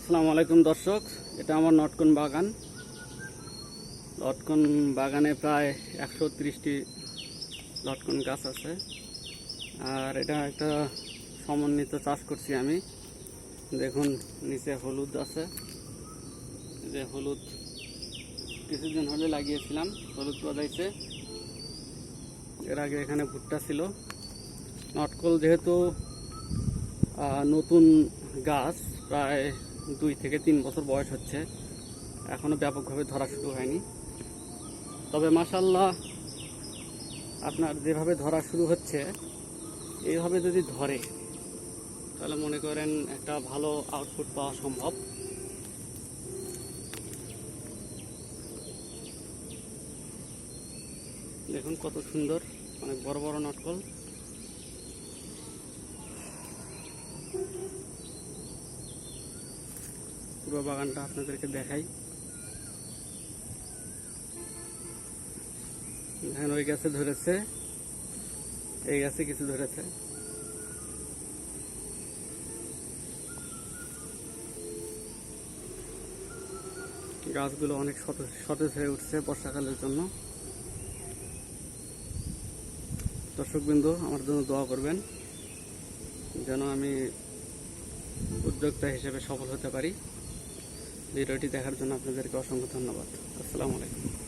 আসসালামু আলাইকুম দর্শক, এটা আমার নটকন বাগান। লটকন বাগানে প্রায় একশো তিরিশটি লটকন গাছ আছে। আর এটা একটা সমন্বিত চাষ করছি আমি। দেখুন, নিচে হলুদ আছে। যে হলুদ, কিছুদিন হলে লাগিয়েছিলাম, হলুদ গজাইছে। এর আগে এখানে ভুট্টা ছিল। নটকল যেহেতু নতুন গাছ, প্রায় দুই থেকে তিন বছর বয়স হচ্ছে। এখনও ব্যাপকভাবে ধরা শুরু হয়নি। তবে মাসাল্লাহ আপনার যেভাবে ধরা শুরু হচ্ছে, এইভাবে যদি ধরে, তাহলে মনে করেন একটা ভালো আউটপুট পাওয়া সম্ভব। দেখুন কত সুন্দর, অনেক বড় বড় নটকল। পুরো বাগানটা আপনাদেরকে দেখাই। দেখেন, ওই গাছে ধরেছে। এই গাছে কিছু ধরেছে। গাছগুলো অনেক সতেজ হয়ে উঠছে বর্ষাকালের জন্য। দর্শকবৃন্দ, আমার জন্য দোয়া করবেন, যেন আমি উদ্যোক্তা হিসেবে সফল হতে পারি। ভিডিওটি দেখার জন্য আপনাদেরকে অসংখ্য ধন্যবাদ। আসসালামু আলাইকুম।